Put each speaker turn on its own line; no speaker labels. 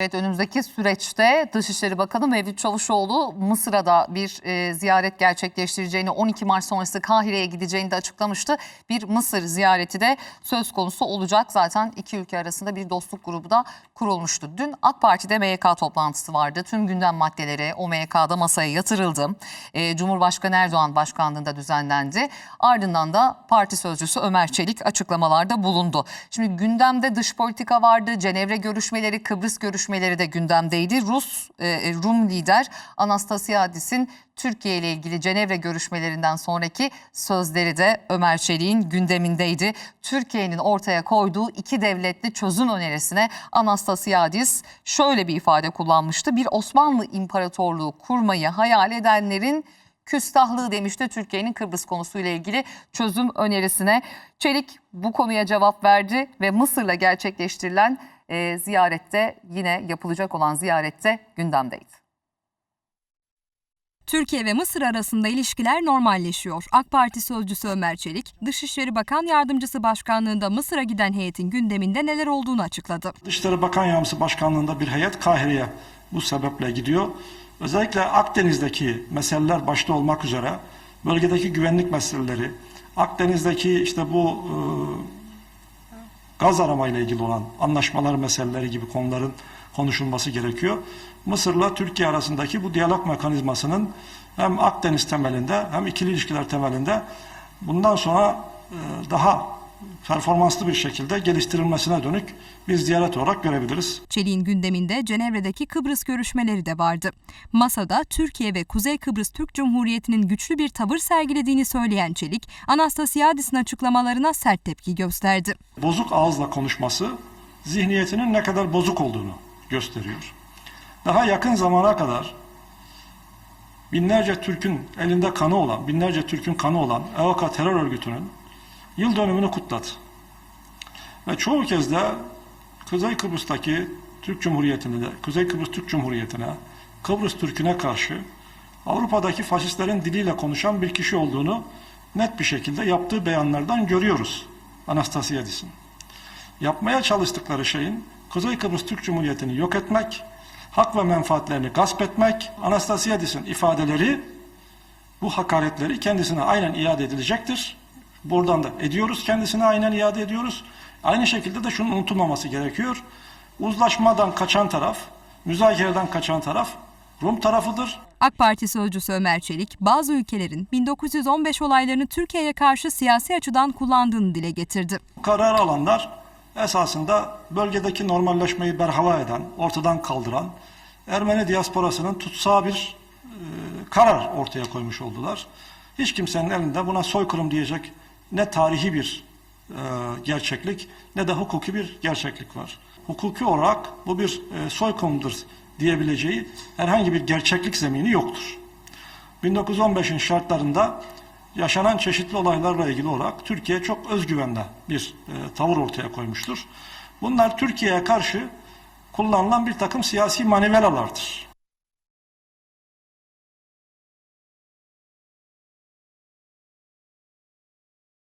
Evet önümüzdeki süreçte Dışişleri Bakanı Mevlüt Çavuşoğlu Mısır'a da bir e, ziyaret gerçekleştireceğini 12 Mart sonrası Kahire'ye gideceğini de açıklamıştı. Bir Mısır ziyareti de söz konusu olacak. Zaten iki ülke arasında bir dostluk grubu da kurulmuştu. Dün AK Parti'de MYK toplantısı vardı. Tüm gündem maddeleri o MYK'da masaya yatırıldı. E, Cumhurbaşkanı Erdoğan başkanlığında düzenlendi. Ardından da parti sözcüsü Ömer Çelik açıklamalarda bulundu. Şimdi gündemde dış politika vardı. Cenevre görüşmeleri, Kıbrıs görüşmeleri de gündemdeydi. Rus e, Rum lider Anastasiadis'in Türkiye ile ilgili Cenevre görüşmelerinden sonraki sözleri de Ömer Çelik'in gündemindeydi. Türkiye'nin ortaya koyduğu iki devletli çözüm önerisine Anastasiadis şöyle bir ifade kullanmıştı. Bir Osmanlı İmparatorluğu kurmayı hayal edenlerin küstahlığı demişti Türkiye'nin Kıbrıs konusuyla ilgili çözüm önerisine. Çelik bu konuya cevap verdi ve Mısır'la gerçekleştirilen e, ziyarette yine yapılacak olan ziyarette gündemdeydi.
Türkiye ve Mısır arasında ilişkiler normalleşiyor. AK Parti sözcüsü Ömer Çelik, Dışişleri Bakan Yardımcısı Başkanlığında Mısır'a giden heyetin gündeminde neler olduğunu açıkladı.
Dışişleri Bakan Yardımcısı Başkanlığında bir heyet Kahire'ye bu sebeple gidiyor. Özellikle Akdeniz'deki meseleler başta olmak üzere bölgedeki güvenlik meseleleri, Akdeniz'deki işte bu e, gaz aramayla ilgili olan anlaşmalar meseleleri gibi konuların konuşulması gerekiyor. Mısır'la Türkiye arasındaki bu diyalog mekanizmasının hem Akdeniz temelinde hem ikili ilişkiler temelinde bundan sonra e, daha performanslı bir şekilde geliştirilmesine dönük bir ziyaret olarak görebiliriz.
Çelik'in gündeminde Cenevre'deki Kıbrıs görüşmeleri de vardı. Masada Türkiye ve Kuzey Kıbrıs Türk Cumhuriyeti'nin güçlü bir tavır sergilediğini söyleyen Çelik, Anastasiadis'in açıklamalarına sert tepki gösterdi.
Bozuk ağızla konuşması zihniyetinin ne kadar bozuk olduğunu gösteriyor. Daha yakın zamana kadar binlerce Türk'ün elinde kanı olan, binlerce Türk'ün kanı olan EOKA terör örgütünün yıl dönümünü kutladı. Ve çoğu kez de Kuzey Kıbrıs'taki Türk Cumhuriyeti'ne, Kuzey Kıbrıs Türk Cumhuriyeti'ne, Kıbrıs Türk'üne karşı Avrupa'daki faşistlerin diliyle konuşan bir kişi olduğunu net bir şekilde yaptığı beyanlardan görüyoruz Anastasiadis'in. Yapmaya çalıştıkları şeyin Kuzey Kıbrıs Türk Cumhuriyeti'ni yok etmek, hak ve menfaatlerini gasp etmek, Anastasiadis'in ifadeleri bu hakaretleri kendisine aynen iade edilecektir. Buradan da ediyoruz kendisine aynen iade ediyoruz. Aynı şekilde de şunun unutulmaması gerekiyor. Uzlaşmadan kaçan taraf, müzakereden kaçan taraf Rum tarafıdır.
AK Parti sözcüsü Ömer Çelik, bazı ülkelerin 1915 olaylarını Türkiye'ye karşı siyasi açıdan kullandığını dile getirdi.
Karar alanlar esasında bölgedeki normalleşmeyi berhava eden, ortadan kaldıran Ermeni diasporasının tutsağı bir e, karar ortaya koymuş oldular. Hiç kimsenin elinde buna soykırım diyecek ne tarihi bir e, gerçeklik ne de hukuki bir gerçeklik var. Hukuki olarak bu bir e, soykırımdır diyebileceği herhangi bir gerçeklik zemini yoktur. 1915'in şartlarında yaşanan çeşitli olaylarla ilgili olarak Türkiye çok özgüvenle bir e, tavır ortaya koymuştur. Bunlar Türkiye'ye karşı kullanılan bir takım siyasi manivelalardır.